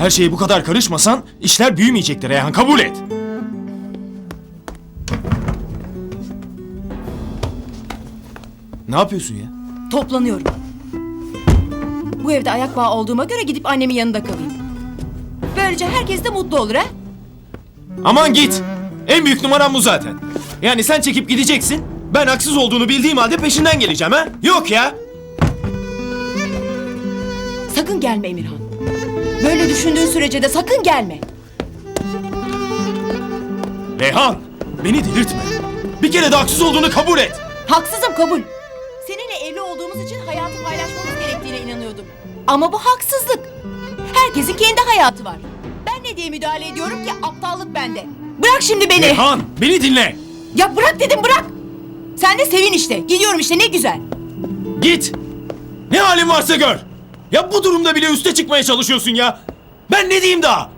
Her şeye bu kadar karışmasan işler büyümeyecektir Reyhan kabul et. Ne yapıyorsun ya? Toplanıyorum. Bu evde ayak bağı olduğuma göre gidip annemin yanında kalayım. Böylece herkes de mutlu olur ha? Aman git. En büyük numaram bu zaten. Yani sen çekip gideceksin. Ben haksız olduğunu bildiğim halde peşinden geleceğim ha? Yok ya. Sakın gelme Emirhan. Böyle düşündüğün sürece de sakın gelme. Reyhan, beni delirtme. Bir kere de haksız olduğunu kabul et. Haksızım kabul. Seninle evli olduğumuz için hayatı paylaşmamız gerektiğine inanıyordum. Ama bu haksızlık. Herkesin kendi hayatı var. Ben ne diye müdahale ediyorum ki aptallık bende. Bırak şimdi beni. Reyhan, beni dinle. Ya bırak dedim bırak. Sen de sevin işte. Gidiyorum işte ne güzel. Git. Ne halin varsa gör. Ya bu durumda bile üste çıkmaya çalışıyorsun ya. Ben ne diyeyim daha?